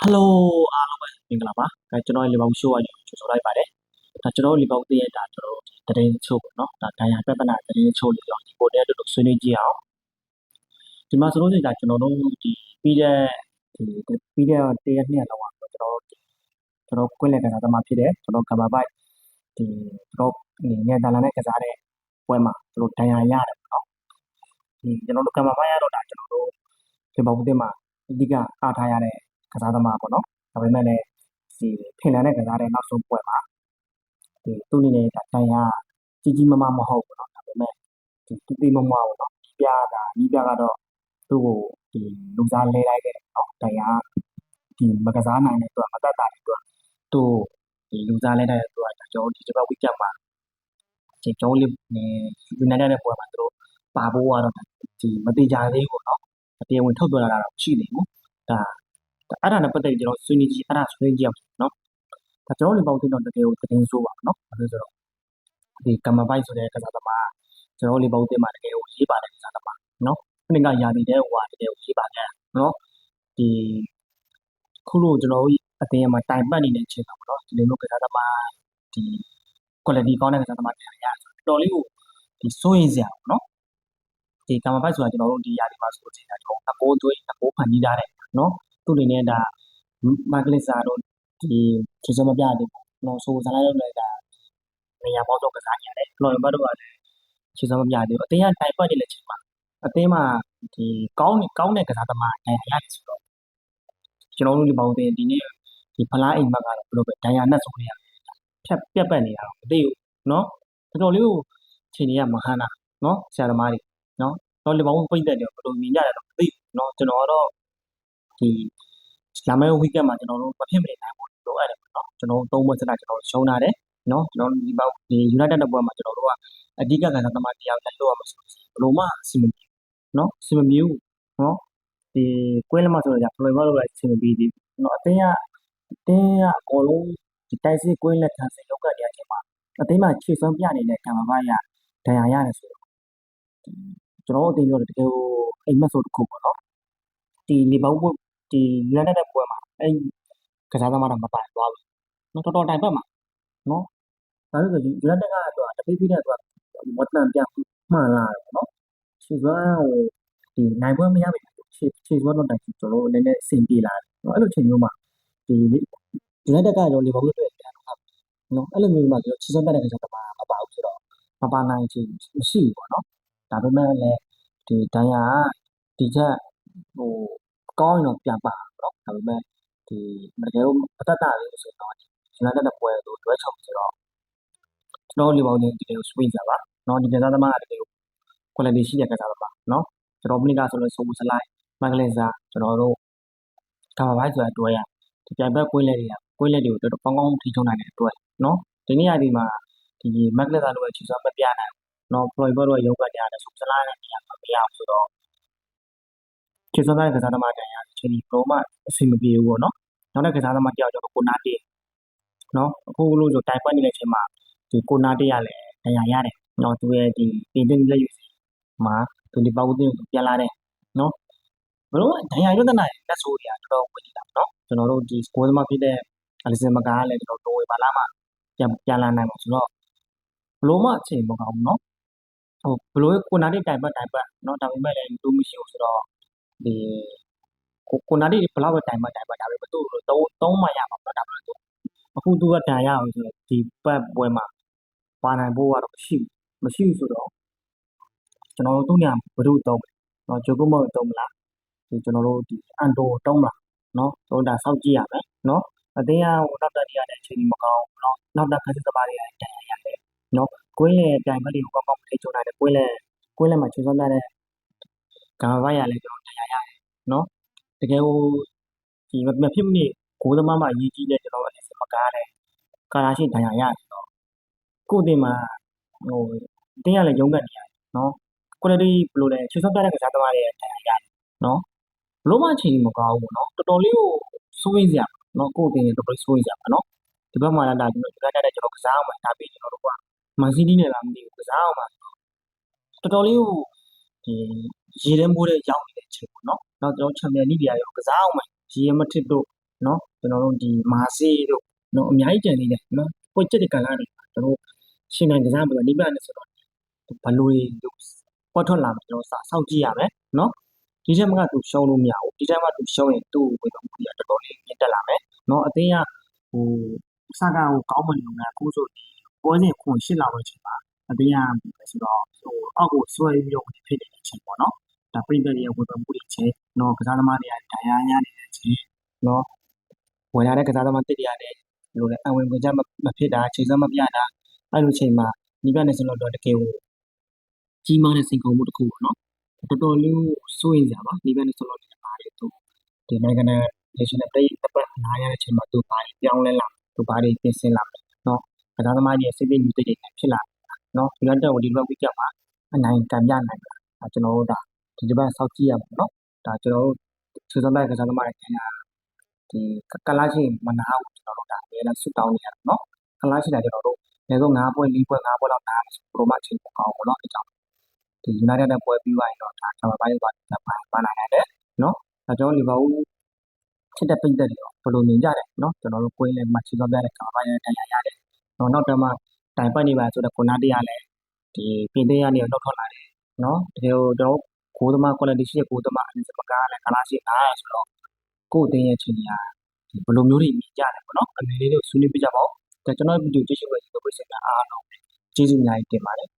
ဟယ်လိုအားလုံးပဲမင်္ဂလာပါအဲကျွန်တော်ရဲ့လီဗာပူးရှိုးကနေကြိုဆိုလိုက်ပါတယ်ဒါကျွန်တော်တို့လီဗာပူးတည့်ရတာကျွန်တော်တို့တရင်ချို့ပေါ့နော်ဒါဒိုင်ယာပြဿနာတရင်ချို့လေးတော့ဒီပိုတဲတို့ဆွေးနွေးကြည့်အောင်ဒီမှာဆိုလို့ရှိရင်ဒါကျွန်တော်တို့ဒီပြီးတဲ့ဒီပြီးတဲ့တရက်နှစ်ရက်လောက်อ่ะကျွန်တော်တို့ကျွန်တော်ကွင်းလက်ကစားသမားဖြစ်တယ်ကျွန်တော်ကဘာဘိုက်ဒီကျွန်တော်အနေနဲ့ဒါလာနဲ့ကစားတဲ့ပွဲမှာကျွန်တော်ဒိုင်ယာရတယ်ပေါ့နော်ဒီကျွန်တော်တို့ကဘာဘိုက်ရတော့ဒါကျွန်တော်တို့လီဗာပူးတင်းမှာအဓိကအားထားရတဲ့ ကစားသမားပေါ့နော် ဒါပေမဲ့လည်းဒီဖင်လန်နဲ့ကစားတဲ့နောက်ဆုံးပွဲမှာဒီသူ့အနေနဲ့ဒါတိုင်ရကြီးကြီးမားမားမဟုတ်ဘူးเนาะဒါပေမဲ့ဒီတိတိမမပေါ့เนาะဒီပြတာဒီပြကတော့သူ့ကိုဒီလူစားလဲလိုက်တဲ့เนาะတိုင်ရဒီမကစားနိုင်တဲ့သူကမတတ်တာတဲ့သူကသူ့ဒီလူစားလဲတဲ့သူကဒါကျွန်တော်ဒီတစ်ပတ်ဝီကက်မှာဒီကျွန်တော်လေးနေယူနိုက်တက်တဲ့ပွဲမှာသူတို့ပါဖို့ကတော့ဒီမတိကြသေးဘူးเนาะတရားဝင်ထုတ်ပြန်လာတာတော့ရှိနေဘူးဒါ အဲ့ဒါနဲ့ပတ်သက်ပြီးကျွန်တော်ဆွေးနွေးကြည့်အဲ့ဒါဆွေးနွေးကြည့်အောင်နော်ဒါကျွန်တော်လည်းပေါ့တင်တော့တကယ်ကိုသတင်းဆိုးပါနော်ဘာလို့ဆိုတော့ဒီကမ္ဘာပိုက်ဆိုတဲ့ကစားသမားကျွန်တော်လည်းပေါ့တင်မှာတကယ်ကိုရေးပါတယ်ကစားသမားနော်ခုနကယာတီတဲ့ဟိုဟာတကယ်ကိုရေးပါကြနော်ဒီခုလိုကျွန်တော်အတင်းမှာတိုင်ပတ်နေတဲ့အချိန်မှာပေါ့နော်ဒီလိုမျိုးကစားသမားဒီ quality ကောင်းတဲ့ကစားသမားတွေရဆိုတော့တော်လေးကိုဒီစိုးရင်စရာပေါ့နော်ဒီကမ္ဘာပိုက်ဆိုတာကျွန်တော်တို့ဒီယာတီမှာဆိုတဲ့အချိန်ကကျွန်တော်အကိုသွေးအကိုဖန်ကြီးကြတယ်နော် သူ့အနေနဲ့ဒါမက်ကလစ်စာတို့ဒီခြေစမပြတဲ့နော်ဆိုစားလိုက်တော့လည်းဒါနေရာပေါင်းတော့ကစားနေရတယ်ဖလော်ဘတ်တို့ကလည်းခြေစမပြသေးဘူးအတင်းကတိုင်ပတ်နေတဲ့အချိန်မှာအတင်းမှာဒီကောင်းကောင်းတဲ့ကစားသမားတိုင်ရတယ်ဆိုတော့ကျွန်တော်တို့ဒီပေါင်းတင်ဒီနေ့ဒီဖလားအိမ်မက်ကတော့ဘယ်လိုပဲဒိုင်ယာနက်ဆိုနေရဖြတ်ပြက်ပတ်နေတာတော့မသိဘူးနော်တော်တော်လေးကိုချိန်ကြီးကမဟန်းတာနော်ဆရာသမားတွေနော်တော့လေပေါင်းပိတ်သက်တယ်ဘယ်လိုမြင်ကြတယ်တော့မသိဘူးနော်ကျွန်တော်ကတော့ ဒီလာမယ့် weekend မှာကျွန်တော်တို့မဖြစ်မနေနိုင်ဖို့လိုအပ်တယ်ပေါ့နော်ကျွန်တော်တို့သုံးပွဲစတာကျွန်တော်ရှုံးလာတယ်နော်ကျွန်တော်ဒီပေါက်ဒီ United တဲ့ပွဲမှာကျွန်တော်တို့ကအဓိကကစားသမားတရားလက်လို့ရမှာဆိုဘလို့မှအဆင်မပြေနော်အဆင်မပြေဘူးနော်ဒီကွင်းလမဆိုတော့ဖလိုင်ဘာလို့လဲအဆင်မပြေသေးဘူးနော်အတင်းကအတင်းကအကုန်လုံးဒီတိုက်စစ်ကွင်းလက်ခံစစ်လောက်ကနေရာချင်းမှာအတင်းမှာခြေစွမ်းပြနေတဲ့ကံမဘာရဒဏ်ရာရတယ်ဆိုတော့ကျွန်တော်တို့အတင်းပြောတယ်တကယ်ကိုအိမ်မက်ဆိုတစ်ခုပေါ့နော်ဒီလီဗာပူး ဒီ United တဲ့ပွဲမှာအဲ့ကစားသမားတော့မပိုင်သွားဘူးနော်တော်တော်တိုင်ပတ်မှာနော်ဒါလို့ဆိုယူနိုက်တက်ကတော့တပိပိတဲ့သူကမတန်ပြမှန်လာတယ်နော်ခြေစွမ်းဟိုဒီနိုင်ပွဲမရဘူးခြေခြေစွမ်းတော့တိုင်ကျွန်တော်တို့လည်းလည်းအဆင်ပြေလာတယ်နော်အဲ့လိုချိန်မျိုးမှာဒီယူနိုက်တက်ကရောလီဗာပူးတွေ့ပြန်တော့နော်အဲ့လိုမျိုးမှာကျွန်တော်ခြေစွမ်းတက်တဲ့ကစားသမားမပါဘူးဆိုတော့မပါနိုင်ချင်မရှိဘူးပေါ့နော်ဒါပေမဲ့လည်းဒီဒိုင်ယာဒီချက်ဟို ကောင်းရင်တော့ပြန်ပါတော့ဒါပေမဲ့ဒီတကယ်လို့မတတ်တာလေးဆိုတော့ယူနိုက်တက်တဲ့ပွဲကိုတွဲချုံဆိုတော့ကျွန်တော်လီဗာပူးနဲ့တကယ်ကိုစပိန်ကြပါနော်ဒီကစားသမားကတကယ်ကို quality ရှိတဲ့ကစားသမားနော်ကျွန်တော်မနိကဆိုလို့ဆိုဘူးစလိုက်မက်ကလင်စာကျွန်တော်တို့ကာမဘိုက်ဆိုတာတွဲရဒီပြိုင်ဘက်ကွင်းလက်တွေကကွင်းလက်တွေကိုတော်တော်ကောင်းကောင်းထိချုံနိုင်တဲ့တွဲနော်ဒီနေ့အဒီမှာဒီမက်ကလင်စာတို့ရဲ့ခြေစွမ်းမပြနိုင်နော်ပရိုဘတ်တို့ရုပ်ကကြတယ်ဆိုစလိုက်တဲ့နေရာမှာမရအောင်ဆိုတော့ ခြေစွမ်းတဲ့ကစားသမားတိုင်ရချင်းဒီပရိုမအဆင်မပြေဘူးပေါ့နော်နောက်တဲ့ကစားသမားတယောက်ကျတော့ကိုနာတေးနော်အခုလို့ဆိုတိုင်ပတ်နေတဲ့အချိန်မှာဒီကိုနာတေးရလဲတရားရတယ်နော်သူရဲ့ဒီပြင်တင်လက်ယူမှာသူဒီပေါက်တင်ပြန်လာတယ်နော်ဘလို့ဒဏ်ရာရတနာရဲ့လက်ဆိုးတွေကတော်တော်ဝင်နေတာနော်ကျွန်တော်တို့ဒီစကိုသမားဖြစ်တဲ့အလီဆန်မကားလည်းကျွန်တော်တော်ဝေပါလာမှာပြန်ပြန်လာနိုင်မှာဆိုတော့ဘလို့မှအချိန်မကောင်းဘူးနော်ဟိုဘလို့ကိုနာတိတိုင်ပတ်တိုင်ပတ်နော်ဒါပေမဲ့လည်းလူမရှိဘူးဆိုတော့ ဒီကိုကိုနာတိဘလောက်ပဲတိုင်ပတ်တိုင်ပတ်ဒါပေမဲ့သူ့ကိုသုံးသုံးမှရမှာပေါ့ဒါပေမဲ့သူအခုသူကတန်ရအောင်ဆိုတော့ဒီပတ်ပွဲမှာပါနိုင်ဖို့ကတော့မရှိဘူးမရှိဘူးဆိုတော့ကျွန်တော်တို့သူ့ညာဘယ်လိုသုံးလဲနော်ဂျိုကိုမောသုံးမလားဒီကျွန်တော်တို့ဒီအန်တိုတုံးမလားနော်တော့ဒါစောက်ကြည့်ရမယ်နော်အတင်းကဟိုနောက်တက်ရတဲ့အချိန်ကြီးမကောင်းဘူးနော်နောက်တက်ခက်စစ်သမားတွေတိုင်ရတယ်နော်ကွင်းရဲ့တိုင်ဘက်တွေကိုကောင်းကောင်းထိချုံနိုင်တယ်ကွင်းလက်ကွင်းလက်မှာခြေစွမ်းတဲ့ကာမဘိုက်ရလဲကျွန်တော်တိုင်ရတယ် နော်တကယ်ဟိုဒီမဖြစ်မနစ်ဂိုးသမားမှအရေးကြီးတဲ့ကျွန်တော်အနေနဲ့မကားတယ်ကာလာရှိဒဏ်ရာရတယ်တော့ကိုယ့်တင်မှာဟိုတင်းရလဲရုံးကတ်နေရတယ်နော် quality ဘယ်လိုလဲချွတ်ဆော့ပြတဲ့ကစားသမားတွေဒဏ်ရာရတယ်နော်ဘလို့မှအချိန်မကောင်းဘူးနော်တော်တော်လေးကိုစိုးရိမ်စရာနော်ကိုယ့်တင်တော်တော်လေးစိုးရိမ်စရာပါနော်ဒီဘက်မှာလာလာကျွန်တော်ဒီဘက်တက်ကျွန်တော်ကစားအောင်မှာဒါပြီးကျွန်တော်တို့ကမန်စီးတီးနဲ့လာမသိဘူးကစားအောင်မှာတော်တော်လေးကိုဒီ ရေထဲမိုးတဲ့ရောင်းနေတဲ့အချိန်ပေါ့နော်နောက်ကျွန်တော်ချန်ပီယံလိဂ်ရောကစားအောင်မယ်ရေမထစ်တို့နော်ကျွန်တော်တို့ဒီမာဆေးတို့နော်အများကြီးကြံနေတယ်နော်ပွင့်ချက်တဲ့ကာလတွေကျွန်တော်ရှင်နိုင်ကစားပြီးတော့နိဗ္ဗာန်နဲ့ဆိုတော့ဘလူတွေပေါ်ထွက်လာမှာကျွန်တော်စာစောင့်ကြည့်ရမယ်နော်ဒီချက်မကသူရှုံးလို့မရဘူးဒီချက်မသူရှုံးရင်သူ့ကိုတော့ဘူးရတော်တော်လေးမြင့်တက်လာမယ်နော်အသင်းကဟိုစကားကိုကောင်းမနေလို့ကကိုယ်ဆိုပွဲစဉ်ခွန်ရှစ်လောက်ပဲချိန်ပါ အသင်းကဆိုတော့ဟိုအောက်ကိုဆွဲပြီးတော့ဝင်ဖြစ်နေတဲ့အချိန်ပေါ့နော်ဒါပြိတ္တရဲ့ဝေဖန်မှုတွေချင်းနော်ကစားသမားတွေကတရားရနေတဲ့အချိန်နော်ဝင်လာတဲ့ကစားသမားတစ်တရားနဲ့လိုလေအဝင်ဝင်ကြမဖြစ်တာချိန်စမပြတာအဲ့လိုချိန်မှာဒီပြနေစလို့တော့တကယ်ကိုကြီးမားတဲ့စိန်ခေါ်မှုတစ်ခုပေါ့နော်တော်တော်လေးစိုးရိမ်စရာပါဒီပြနေစလို့လည်းပါတယ်သူဒီနိုင်ငံနဲ့ national play တစ်ပတ်နားရတဲ့ချိန်မှာသူပါပြောင်းလဲလာသူပါတွေပြင်ဆင်လာမယ်နော်ကစားသမားကြီးရဲ့စိတ်ပြည့်ညီတိတ်တွေဖြစ်လာ နော်ဒီတော့ဒီလိုဝိကမှာအနိုင်ကံပြနိုင်တာဒါကျွန်တော်တို့ဒါဒီတစ်ပတ်စောင့်ကြည့်ရမှာနော်ဒါကျွန်တော်တို့စေစံတိုက်ကစားသမားတွေခင်ဗျာဒီကလာချင်းမနာဘူးကျွန်တော်တို့ဒါအများနဲ့ဆွတောင်းနေရတယ်နော်ကလာချင်းတာကျွန်တော်တို့လေတော့9ပွဲ4ပွဲ5ပွဲလောက်နားပရိုမချင်းပေါ့ကောင်းပေါ့နော်အဲကြောင့်ဒီ United နဲ့ပွဲပြီးသွားရင်တော့ဒါကမ္ဘာပိုင်းပါပါပါနိုင်တယ်နော်ဒါကြောင့်လီဗာပူးချစ်တဲ့ပိတ်သက်တွေဘယ်လိုမြင်ကြတယ်နော်ကျွန်တော်တို့ကိုယ်လည်းမချစ်တော့ပြတဲ့ကမ္ဘာပိုင်းနဲ့တရားရတယ်နော်နောက်တော့မှ တိုင်ပတ်နေပါဆိုတော့ကိုနာတရားလည်းဒီပြင်သေးရနေတော့ထွက်လာတယ်နော်တကယ်တော့ကျွန်တော်ကိုသမား quality ရှိတဲ့ကိုသမားအရင်စပကားလည်းကလာရှိတာဆိုတော့ကိုအတင်းရဲ့ချင်းကြီးကဘယ်လိုမျိုးတွေမြင်ကြတယ်ပေါ့နော်အမေလေးတို့ဆွေးနွေးပြကြပါဦးဒါကျွန်တော်ဗီဒီယိုကြည့်ရှုရတဲ့ပရိသတ်များအားလုံးကျေးဇူးအများကြီးတင်ပါတယ်